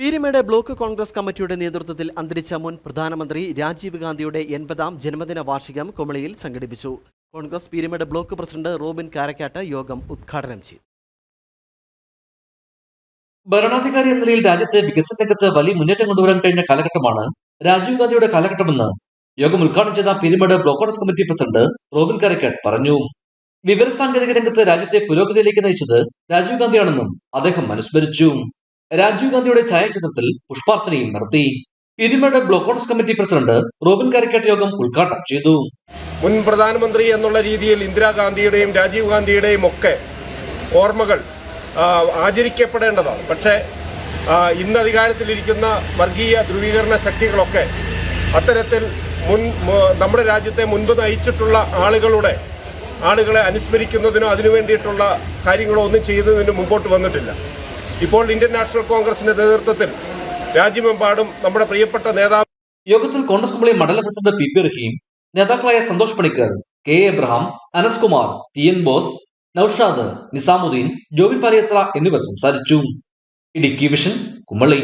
Peermade block Congress കമ്മിറ്റിയുടെ നേതൃത്വത്തിൽ അന്തരിച്ച മുൻ പ്രധാനമന്ത്രി രാജീവ് ഗാന്ധിയുടെ എൺപതാം ജന്മദിന വാർഷികം കുമളിയിൽ സംഘടിപ്പിച്ചു. Congress Peermade block president Robin Karakkad യോഗം ഉദ്ഘാടനം ചെയ്തു. ഭരണാധികാരി എന്ന നിലയിൽ രാജ്യത്തെ വികസന രംഗത്ത് വലിയ മുന്നേറ്റം കൊണ്ടുവരാൻ കഴിഞ്ഞ കാലഘട്ടമാണ് രാജീവ് ഗാന്ധിയുടെ കാലഘട്ടമെന്ന് യോഗം ഉദ്ഘാടനം ചെയ്ത Peermade block Congress committee president Robin Karakkat പറഞ്ഞു. വിവരസാങ്കേതിക രംഗത്ത് രാജ്യത്തെ പുരോഗതിയിലേക്ക് നയിച്ചത് രാജീവ് ഗാന്ധിയാണെന്നും അദ്ദേഹം അനുസ്മരിച്ചു. രാജീവ് ഗാന്ധിയുടെ ഛായാചിത്രത്തിൽ പുഷ്പാർച്ചനയും നടത്തി. Peermade block Congress committee president Robin Karikkat യോഗം ഉദ്ഘാടനം ചെയ്തു. മുൻ പ്രധാനമന്ത്രി എന്നുള്ള രീതിയിൽ ഇന്ദിരാഗാന്ധിയുടെയും രാജീവ് ഗാന്ധിയുടെയും ഒക്കെ ഓർമ്മകൾ ആചരിക്കപ്പെടേണ്ടതാണ്. പക്ഷേ ഇന്ന് അധികാരത്തിലിരിക്കുന്ന വർഗീയ ധ്രുവീകരണ ശക്തികളൊക്കെ അത്തരത്തിൽ മുൻ നമ്മുടെ രാജ്യത്തെ മുൻപ് നയിച്ചിട്ടുള്ള ആളുകളുടെ ആളുകളെ അനുസ്മരിക്കുന്നതിനോ അതിനു വേണ്ടിയിട്ടുള്ള കാര്യങ്ങളോ ഒന്നും ചെയ്യുന്നതിന് മുമ്പോട്ട് വന്നിട്ടില്ല. ഇപ്പോൾ ഇന്ത്യൻ നാഷണൽ കോൺഗ്രസിന്റെ നേതൃത്വത്തിൽ രാജ്യമെമ്പാടും നമ്മുടെ പ്രിയപ്പെട്ട നേതാവ് യോഗത്തിൽ കോൺഗ്രസ് കുമളി മണ്ഡലം പ്രസിഡന്റ് പി പി റഹീം നേതാക്കളായ Santhosh Panicker K Abraham Anas Kumar T N Bose Noushad Nizamudeen Jobin Paliyathra എന്നിവർ സംസാരിച്ചു. ഇടുക്കി വിഷൻ കുമളി